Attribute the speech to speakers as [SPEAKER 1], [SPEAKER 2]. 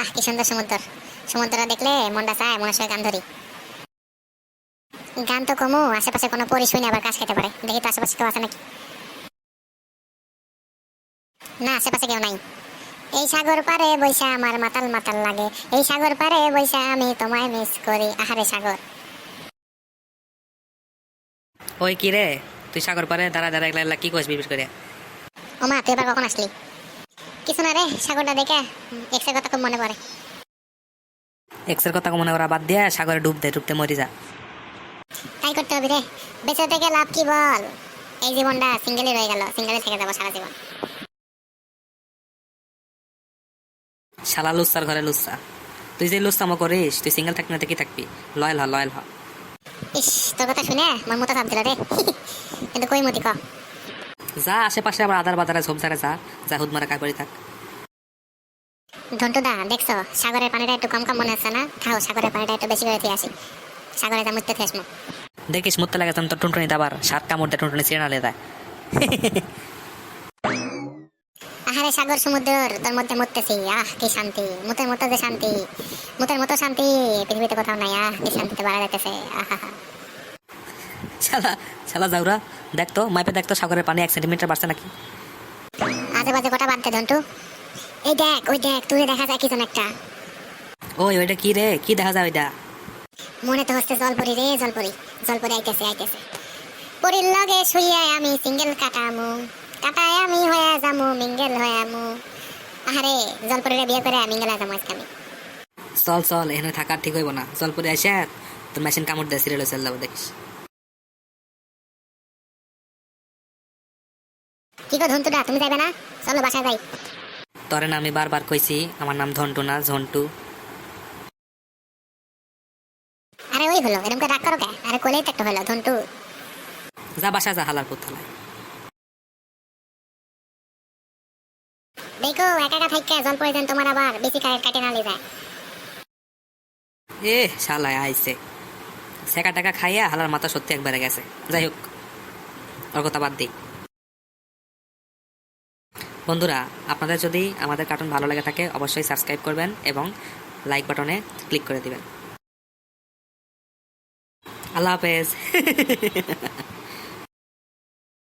[SPEAKER 1] আহ কি সুন্দর সমুদ্র। সমুদ্র দেখলে মনটা চায় মনে হয় গান ধরি। গান তো কমু আশেপাশে কোনো পরি শুনে আবার কাজ খেতে পারে। দেখি তো আশেপাশে কেউ আছে নাকি? না আশেপাশে কেউ নাই। এই সাগর পারে বৈশা আমার মাতাল মাতাল লাগে। এই সাগর পারে বৈশা আমি তোমায় মিস করি। আহারে সাগর।
[SPEAKER 2] ওই কি রে? তুই সাগর পারে দাঁড়া দাঁড়া একলা কি কইস বিবিস করে?
[SPEAKER 1] ওমা তুই এবার কখন আসলি? কিছু না রে? সাগরটা দেখে? এক্সের কথা খুব মনে পড়ে।
[SPEAKER 2] এক্সের কথা মনে করা বাদ দিয়ে সাগরে ডুব দে ডুবতে মরি যা।
[SPEAKER 1] তাই করতে হবে রে। বেঁচে থেকে লাভ কি বল? এই জীবনটা সিঙ্গেলই রয়ে গেল সিঙ্গেলে থেকে যাব সারা জীবন।
[SPEAKER 2] শালা লুচ্চার ঘরে লুচ্চা তুই যে লুচ্চামো করিস তুই সিঙ্গেল থাকবি না কি থাকবি? লয়াল হ লয়াল হ।
[SPEAKER 1] ইস তোর কথা শুনে আমার মতো ভাবছিল রে। কিন্তু কই মতি ক?
[SPEAKER 2] যা আশেপাশে আবার আদার বাজারে ঝোপঝাড়ে যা যা হুদ মারা কাপড়ি থাক।
[SPEAKER 1] ধন্টুদা দেখছ? সাগরের পানিটা একটু কম কম মনে হচ্ছে না? খাও সাগরের পানিটা একটু বেশি করে দিয়ে আসি। সাগরে যা মুততে থেসমো
[SPEAKER 2] দেখিস মুততে লাগে তো টুনটুনি আবার সাত কামড় দিয়ে টুনটুনি ছিঁড়ে নালে দেয়।
[SPEAKER 1] আহারে সাগর সমুদ্র তোর মধ্যে মুততেছি আহ কি শান্তি। মুতের মতো যে শান্তি মুতের মতো শান্তি পৃথিবীতে কোথাও নাই আহ কি শান্তিতে বাড়া যাইতেছে আহা
[SPEAKER 2] শালা শালা যাওরা দেখ তো মাইপে দেখ তো সাগরের পানি এক সেন্টিমিটার বাড়ছে নাকি?
[SPEAKER 1] আজে বাজে কটা বাদ দে ধন্টু? এই দেখ ওই দেখ তুই দেখা যায় কিছু একটা।
[SPEAKER 2] ওই ওইটা কি রে? কি দেখা যায় ওইটা?
[SPEAKER 1] মনে তো হচ্ছে জলপরি রে জলপরি। জলপরি আইতেছে আইতেছে। পরির লগে শুইয়া আমি সিঙ্গেল কাটামু। কাটায় আমি হয়ে যামু মিঙ্গেল হয়ে আমু আহারে জলপরিরে বিয়ে করে মিঙ্গেল হয়ে যাব আজকে আমি।
[SPEAKER 2] চল চল এখানে থাকার ঠিক হইব না। জলপুরে আসে তোর মেশিন কামড় দিয়ে সিরিয়াল চল যাব দেখিস।
[SPEAKER 1] কি গো ধন্তুটা তুমি যাবে না? চলো বাসায় যাই।
[SPEAKER 2] তোরে না আমি বারবার কইছি আমার নাম ধন্টু না ঝন্টু।
[SPEAKER 1] আরে ওই হলো এরকম করে রাগ করো কে? আরে কোলেই তো একটা হলো ধন্টু।
[SPEAKER 2] যা বাসা যা হালার পুতলায়
[SPEAKER 1] দেখো একা একা থাইকে জলপরি দেন তোমার আবার বেশি কাটে কাটে না লে যায়।
[SPEAKER 2] এ শালায় আইছে। সেকা টাকা খাইয়া হালার মাথা সত্যি একবারে গেছে। যাই হোক ওর কথা বাদ দিই বন্ধুরা, আপনাদের যদি আমাদের কার্টুন ভালো লাগে থাকে, অবশ্যই সাবস্ক্রাইব করবেন এবং লাইক বাটনে ক্লিক করে দিবেন। আল্লাহ হাফেজ।